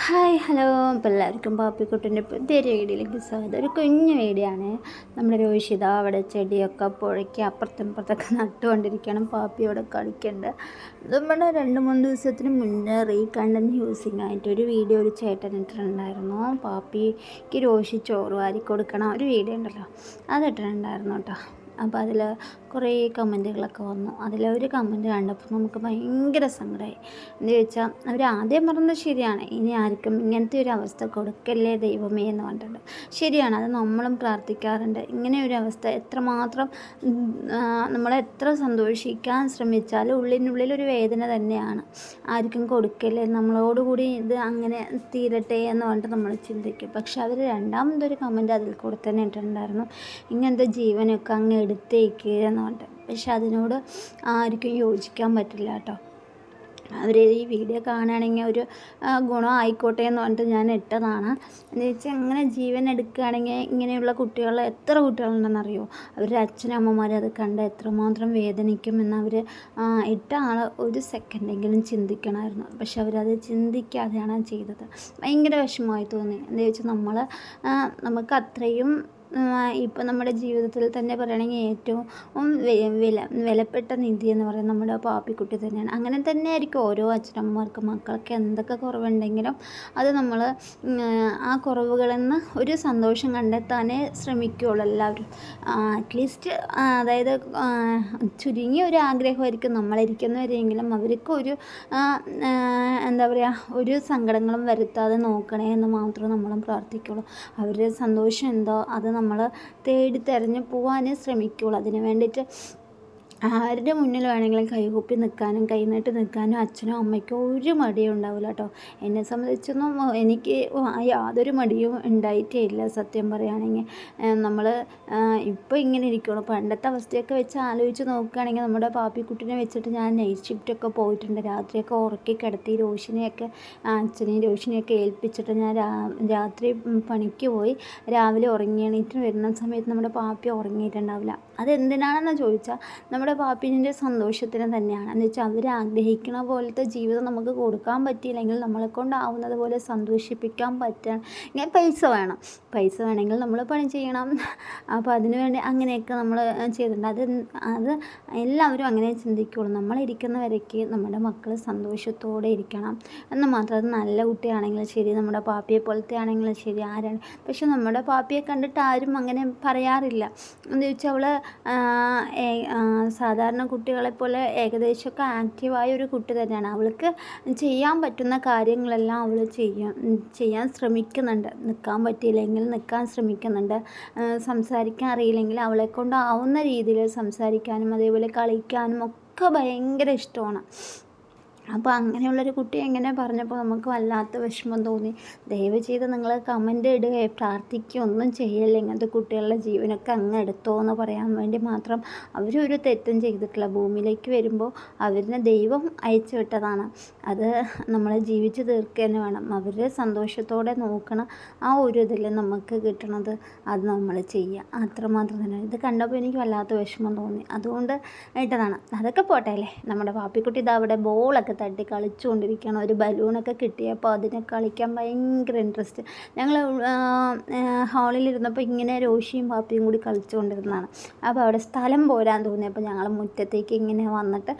Hi hello. അപ്പോൾ എല്ലാവർക്കും പാപ്പിക്കുട്ടിന്റെ പുതിയ വീഡിയോയിലേക്ക് സ്വാഗതം. ഒരു കുഞ്ഞു വീഡിയോ നമ്മുടെ രോഷിത അവിടെ ചെടിയൊക്കെ പുഴയ്ക്ക് അപ്പുറത്തും ഇപ്പുറത്തൊക്കെ നട്ടുകൊണ്ടിരിക്കണം പാപ്പി അവിടെ കളിക്കുന്നുണ്ട്. നമ്മുടെ രണ്ട് മൂന്ന് ദിവസത്തിന് മുന്നേ റീകണ്ടന്റ് യൂസിങ് ആയിട്ട് ഒരു വീഡിയോ ഒരു ചേട്ടൻ ഇട്ടിട്ടുണ്ടായിരുന്നു. പാപ്പിക്ക് രോഷി ചോറ് വാരി കൊടുക്കണം ഒരു വീഡിയോ ഉണ്ടല്ലോ. അത് ഇട്ടിട്ടുണ്ടായിരുന്നു കേട്ടോ. അപ്പോൾ അതിൽ കുറേ കമന്റുകളൊക്കെ വന്നു. അതിലൊരു കമന്റ് കണ്ടപ്പോൾ നമുക്ക് ഭയങ്കര സങ്കടമായി എന്ന് ചോദിച്ചാൽ അവർ ആദ്യം പറഞ്ഞത് ശരിയാണ്. ഇനി ആർക്കും ഇങ്ങനത്തെ ഒരു അവസ്ഥ കൊടുക്കല്ലേ ദൈവമേ എന്ന് പറഞ്ഞിട്ടുണ്ട്. ശരിയാണ്. അത് നമ്മളും പ്രാർത്ഥിക്കാറുണ്ട്. ഇങ്ങനെ ഒരു അവസ്ഥ എത്രമാത്രം നമ്മളെ എത്ര സന്തോഷിക്കാൻ ശ്രമിച്ചാലും ഉള്ളിനുള്ളിൽ ഒരു വേദന തന്നെയാണ്. ആർക്കും കൊടുക്കല്ലേ. നമ്മളോടുകൂടി ഇത് അങ്ങനെ തീരട്ടെ എന്ന് പറഞ്ഞിട്ട് നമ്മൾ ചിന്തിക്കും. പക്ഷെ അവർ രണ്ടാമതൊരു കമന്റ് അതിൽ കൂടെ തന്നെ ഇട്ടിട്ടുണ്ടായിരുന്നു. ഇങ്ങനത്തെ ജീവനൊക്കെ അങ്ങ് എടുത്തേക്ക് എന്ന് പറഞ്ഞിട്ട് പക്ഷെ അതിനോട് ആർക്കും യോജിക്കാൻ പറ്റില്ല കേട്ടോ. അവർ ഈ വീഡിയോ കാണുകയാണെങ്കിൽ ഒരു ഗുണം ആയിക്കോട്ടെ എന്ന് പറഞ്ഞിട്ട് ഞാൻ ഇട്ടതാണ്. എന്ന് വെച്ചാൽ അങ്ങനെ ജീവൻ എടുക്കുകയാണെങ്കിൽ ഇങ്ങനെയുള്ള കുട്ടികൾ എത്ര കുട്ടികളുണ്ടെന്നറിയോ? അവരുടെ അച്ഛനും അമ്മമാരെ അത് കണ്ട് എത്രമാത്രം വേദനിക്കുമെന്ന് അവർ ഇട്ട ആൾ ഒരു സെക്കൻഡെങ്കിലും ചിന്തിക്കണമായിരുന്നു. പക്ഷെ അവരത് ചിന്തിക്കാതെയാണ് ചെയ്തത്. ഭയങ്കര വിഷമമായി തോന്നി. എന്ന് വെച്ചാൽ നമ്മൾ നമുക്ക് അത്രയും ഇപ്പം നമ്മുടെ ജീവിതത്തിൽ തന്നെ പറയുകയാണെങ്കിൽ ഏറ്റവും വില വിലപ്പെട്ട നിധി എന്ന് പറയുന്നത് നമ്മുടെ പാപ്പിക്കുട്ടി തന്നെയാണ്. അങ്ങനെ തന്നെ ആയിരിക്കും ഓരോ അച്ഛനമ്മമാർക്കും മക്കൾക്ക് എന്തൊക്കെ കുറവുണ്ടെങ്കിലും അത് നമ്മൾ ആ കുറവുകളിൽ നിന്ന് ഒരു സന്തോഷം കണ്ടെത്താനേ ശ്രമിക്കുകയുള്ളൂ എല്ലാവരും. അറ്റ്ലീസ്റ്റ് അതായത് ചുരുങ്ങിയ ഒരു ആഗ്രഹമായിരിക്കും നമ്മളിരിക്കുന്നവരെങ്കിലും അവർക്ക് ഒരു എന്താ പറയുക ഒരു സങ്കടങ്ങളും വരുത്താതെ നോക്കണേ എന്ന് മാത്രം നമ്മളും പ്രാർത്ഥിക്കുള്ളൂ അവരുടെ സന്തോഷം എന്തോ അത് നമ്മൾ തേടി തെരഞ്ഞു പോകാനേ ശ്രമിക്കുകയുള്ളൂ അതിന് വേണ്ടിയിട്ട് ആരുടെ മുന്നിൽ വേണമെങ്കിലും കൈകൂപ്പി നിൽക്കാനും കൈനീട്ടി നിൽക്കാനും അച്ഛനും അമ്മയ്ക്കോ ഒരു മടിയും ഉണ്ടാവില്ല കേട്ടോ. എന്നെ സംബന്ധിച്ചൊന്നും എനിക്ക് യാതൊരു മടിയും ഉണ്ടായിട്ടേ ഇല്ല സത്യം പറയുകയാണെങ്കിൽ. നമ്മൾ ഇപ്പോൾ ഇങ്ങനെ ഇരിക്കുകയുള്ളൂ പണ്ടത്തെ അവസ്ഥയൊക്കെ വെച്ച് ആലോചിച്ച് നോക്കുകയാണെങ്കിൽ നമ്മുടെ പാപ്പിക്കുട്ടിനെ വെച്ചിട്ട് ഞാൻ നൈറ്റ് ഷിഫ്റ്റൊക്കെ പോയിട്ടുണ്ട്. രാത്രിയൊക്കെ ഉറക്കി കിടത്തി രോഷിനെയൊക്കെ അച്ഛനെയും രോഷിനെയൊക്കെ ഏൽപ്പിച്ചിട്ട് ഞാൻ രാത്രി പണിക്ക് പോയി. രാവിലെ ഉറങ്ങി എണീറ്റ് വരുന്ന സമയത്ത് നമ്മുടെ പാപ്പി ഉറങ്ങിയിട്ടുണ്ടാവില്ല. അതെന്തിനാണെന്ന് ചോദിച്ചാൽ നമ്മുടെ പാപ്പിന്റെ സന്തോഷത്തിന് തന്നെയാണ്. എന്ന് വെച്ചാൽ അവർ ആഗ്രഹിക്കുന്ന പോലത്തെ ജീവിതം നമുക്ക് കൊടുക്കാൻ പറ്റിയില്ലെങ്കിൽ നമ്മളെ കൊണ്ടാവുന്നത് പോലെ സന്തോഷിപ്പിക്കാൻ പറ്റാൻ ഇങ്ങനെ പൈസ വേണം. പൈസ വേണമെങ്കിൽ നമ്മൾ പണി ചെയ്യണം. അപ്പോൾ അതിനു വേണ്ടി അങ്ങനെയൊക്കെ നമ്മൾ ചെയ്തിട്ടുണ്ട്. അത് അത് എല്ലാവരും അങ്ങനെ ചിന്തിക്കുള്ളൂ. നമ്മളിരിക്കുന്ന വരയ്ക്ക് നമ്മുടെ മക്കൾ സന്തോഷത്തോടെ ഇരിക്കണം. എന്ന് മാത്രം അത് നല്ല കുട്ടിയാണെങ്കിലും ശരി നമ്മുടെ പാപ്പിയെ പോലത്തെ ആണെങ്കിലും ശരി ആരാണ്. പക്ഷെ നമ്മുടെ പാപ്പിയെ കണ്ടിട്ട് ആരും അങ്ങനെ പറയാറില്ല. എന്ന് ചോദിച്ചാൽ അവൾ സാധാരണ കുട്ടികളെപ്പോലെ ഏകദേശമൊക്കെ ആക്റ്റീവായ ഒരു കുട്ടി തന്നെയാണ്. അവൾക്ക് ചെയ്യാൻ പറ്റുന്ന കാര്യങ്ങളെല്ലാം അവൾ ചെയ്യും ചെയ്യാൻ ശ്രമിക്കുന്നുണ്ട്. നിൽക്കാൻ പറ്റിയില്ലെങ്കിൽ നിൽക്കാൻ ശ്രമിക്കുന്നുണ്ട്. സംസാരിക്കാൻ അറിയില്ലെങ്കിൽ അവളെ കൊണ്ടാവുന്ന രീതിയിൽ സംസാരിക്കാനും അതേപോലെ കളിക്കാനും ഒക്കെ ഭയങ്കര ഇഷ്ടമാണ്. അപ്പോൾ അങ്ങനെയുള്ളൊരു കുട്ടി എങ്ങനെ പറഞ്ഞപ്പോൾ നമുക്ക് വല്ലാത്ത വിഷമം തോന്നി. ദയവ് ചെയ്ത് നിങ്ങൾ കമന്റ് ഇടുക. പ്രാർത്ഥിക്കുകയോ ഒന്നും ചെയ്യല്ല. ഇങ്ങനത്തെ കുട്ടികളുടെ ജീവനൊക്കെ അങ്ങ് എടുത്തോ എന്ന് പറയാൻ വേണ്ടി മാത്രം അവരൊരു തെറ്റും ചെയ്തിട്ടില്ല. ഭൂമിയിലേക്ക് വരുമ്പോൾ അവരിനെ ദൈവം അയച്ചു വിട്ടതാണ്. അത് നമ്മൾ ജീവിച്ച് തീർക്കുക തന്നെ വേണം. അവരെ സന്തോഷത്തോടെ നോക്കണം ആ ഒരു ഇതിൽ നമുക്ക് കിട്ടണത് അത് നമ്മൾ ചെയ്യുക. അത്രമാത്രം തന്നെ. ഇത് കണ്ടപ്പോൾ എനിക്ക് വല്ലാത്ത വിഷമം തോന്നി. അതുകൊണ്ട് ഇട്ടതാണ്. അതൊക്കെ പോട്ടെ അല്ലേ? നമ്മുടെ പാപ്പിക്കുട്ടി ഇതാ അവിടെ ബോളൊക്കെ ഒക്കെ തട്ടി കളിച്ചുകൊണ്ടിരിക്കണം ഒരു ബലൂണൊക്കെ കിട്ടിയപ്പോൾ അതിനെ കളിക്കാൻ ഭയങ്കര ഇൻട്രസ്റ്റ് ഞങ്ങൾ ഹാളിലിരുന്നപ്പോൾ ഇങ്ങനെ രോഷിയും പാപ്പിയും കൂടി കളിച്ചുകൊണ്ടിരുന്നതാണ്. അപ്പോൾ അവിടെ സ്ഥലം പോരാൻ തോന്നിയപ്പോൾ ഞങ്ങൾ മുറ്റത്തേക്ക് ഇങ്ങനെ വന്നിട്ട്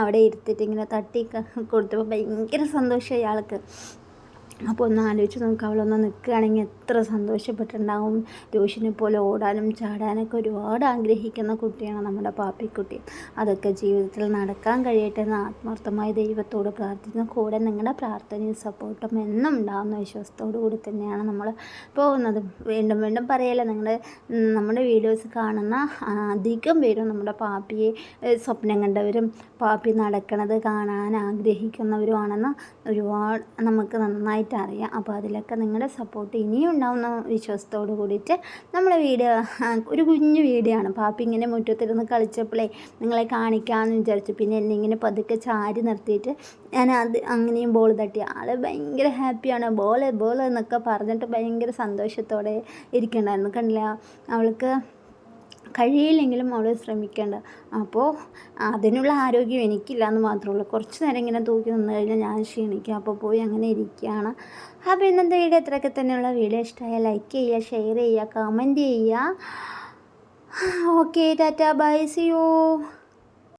അവിടെ ഇരുത്തിയിട്ട് ഇങ്ങനെ തട്ടി കൊടുത്തപ്പോൾ ഭയങ്കര സന്തോഷമായി ആൾക്ക്. അപ്പോൾ ഒന്ന് ആലോചിച്ച് നോക്കുക അവളൊന്ന് നിൽക്കുകയാണെങ്കിൽ എത്ര സന്തോഷപ്പെട്ടുണ്ടാകും രോഷിനെ പോലെ ഓടാനും ചാടാനൊക്കെ ഒരുപാട് ആഗ്രഹിക്കുന്ന കുട്ടിയാണ് നമ്മുടെ പാപ്പിക്കുട്ടി. അതൊക്കെ ജീവിതത്തിൽ നടക്കാൻ കഴിയട്ടെ എന്ന് ആത്മാർത്ഥമായി ദൈവത്തോട് പ്രാർത്ഥിക്കുന്ന. കൂടെ നിങ്ങളുടെ പ്രാർത്ഥനയും സപ്പോർട്ടും എന്നും ഉണ്ടാകുന്ന വിശ്വാസത്തോടു കൂടി തന്നെയാണ് നമ്മൾ പോകുന്നത്. വീണ്ടും വീണ്ടും പറയല്ലേ നിങ്ങൾ നമ്മുടെ വീഡിയോസ് കാണുന്ന അധികം പേരും നമ്മുടെ പാപ്പിയെ സ്വപ്നം കണ്ടവരും പാപ്പി നടക്കണത് കാണാൻ ആഗ്രഹിക്കുന്നവരുമാണെന്ന് ഒരുപാട് നമുക്ക് നന്നായി നന്നായിട്ട് അറിയാം അപ്പോൾ അതിലൊക്കെ നിങ്ങളുടെ സപ്പോർട്ട് ഇനിയും ഉണ്ടാവുന്ന വിശ്വാസത്തോട് കൂടിയിട്ട് നമ്മൾ വീഡിയോ ഒരു കുഞ്ഞു വീഡിയോ ആണ്. പാപ്പി ഇങ്ങനെ മുറ്റത്തിരുന്ന് കളിച്ചപ്പോഴേ നിങ്ങളെ കാണിക്കാമെന്ന് വിചാരിച്ചു. പിന്നെ എന്നെ ഇങ്ങനെ പതുക്കെ ചാരി നിർത്തിയിട്ട് ഞാൻ അത് അങ്ങനെയും ബോൾ തട്ടി. ആൾ ഭയങ്കര ഹാപ്പിയാണ് ബോൾ ബോൾ എന്നൊക്കെ പറഞ്ഞിട്ട് ഭയങ്കര സന്തോഷത്തോടെ ഇരിക്കണ്ടായിരുന്നു കണ്ടില്ല? അവൾക്ക് കഴിയില്ലെങ്കിലും അവൾ ശ്രമിക്കേണ്ട. അപ്പോൾ അതിനുള്ള ആരോഗ്യം എനിക്കില്ല എന്ന് മാത്രമേ ഉള്ളൂ. കുറച്ച് നേരം ഇങ്ങനെ തൂക്കി നിന്ന് കഴിഞ്ഞാൽ ഞാൻ ക്ഷീണിക്കും. അപ്പോൾ പോയി അങ്ങനെ ഇരിക്കുകയാണ്. അപ്പോൾ ഇന്നത്തെ വീഡിയോ ഇത്രയൊക്കെ തന്നെയുള്ള. വീഡിയോ ഇഷ്ടമായ ലൈക്ക് ചെയ്യുക ഷെയർ ചെയ്യുക കമന്റ് ചെയ്യുക. Okay Tata. Bye see you